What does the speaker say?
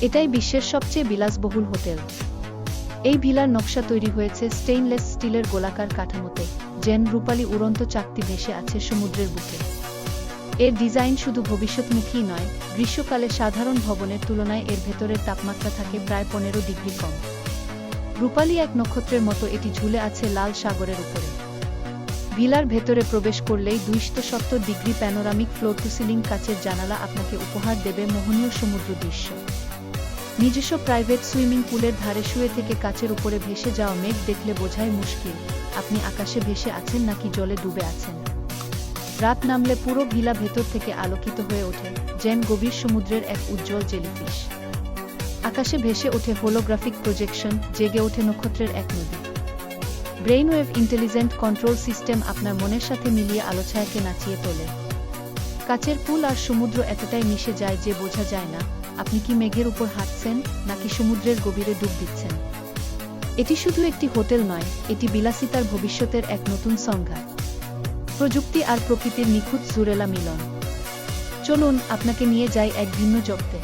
এটাই বিশ্বের সবচেয়ে বিলাসবহুল হোটেল। এই ভিলার নকশা তৈরি হয়েছে স্টেইনলেস স্টিলের গোলাকার কাঠামোতে জেন রূপালী উড়ন্ত চাকতি ভেসে আছে সমুদ্রের বুকে। এর ডিজাইন শুধু ভবিষ্যৎমুখী নয়, গ্রীষ্মকালে সাধারণ ভবনের তুলনায় এর ভেতরের তাপমাত্রা থাকে প্রায় পনেরো ডিগ্রি কম। রূপালী এক নক্ষত্রের মতো এটি ঝুলে আছে লাল সাগরের উপরে। ভিলার ভেতরে প্রবেশ করলেই দুইশো সত্তর degree panoramic floor to ceiling কাচের জানালা আপনাকে উপহার দেবে মোহনীয় সমুদ্র দৃশ্য। নিজস্ব প্রাইভেট সুইমিং পুলের ধারে শুয়ে থেকে কাচের উপরে ভেসে যাওয়া মেঘ দেখলে বোঝাই মুশকিল, আপনি আকাশে ভেসে আছেন নাকি জলে ডুবে আছেন। রাত নামলে পুরো ভিলা ভেতর থেকে আলোকিত হয়ে ওঠে যেন গভীর সমুদ্রের এক উজ্জ্বল জেলিফিশ। আকাশে ভেসে ওঠে হোলোগ্রাফিক প্রজেকশন জেগে ওঠে নক্ষত্রের এক নদী। ব্রেইনওয়েভ ইন্টেলিজেন্ট কন্ট্রোল সিস্টেম আপনার মনের সাথে মিলিয়ে আলোছায়াকে নাচিয়ে তোলে। কাচের পুল আর সমুদ্র এতটাই মিশে যায় যে বোঝা যায় না, আপনি কি মেঘের উপর হাঁটছেন, নাকি সমুদ্রের গভীরে ডুব দিচ্ছেন? এটি শুধু একটি হোটেল নয়, এটি বিলাসিতার ভবিষ্যতের এক নতুন সংজ্ঞা। প্রযুক্তি আর প্রকৃতির নিখুঁত জুরেলা মিলন। চলুন, আপনাকে নিয়ে যাই এক ভিন্ন জগতে।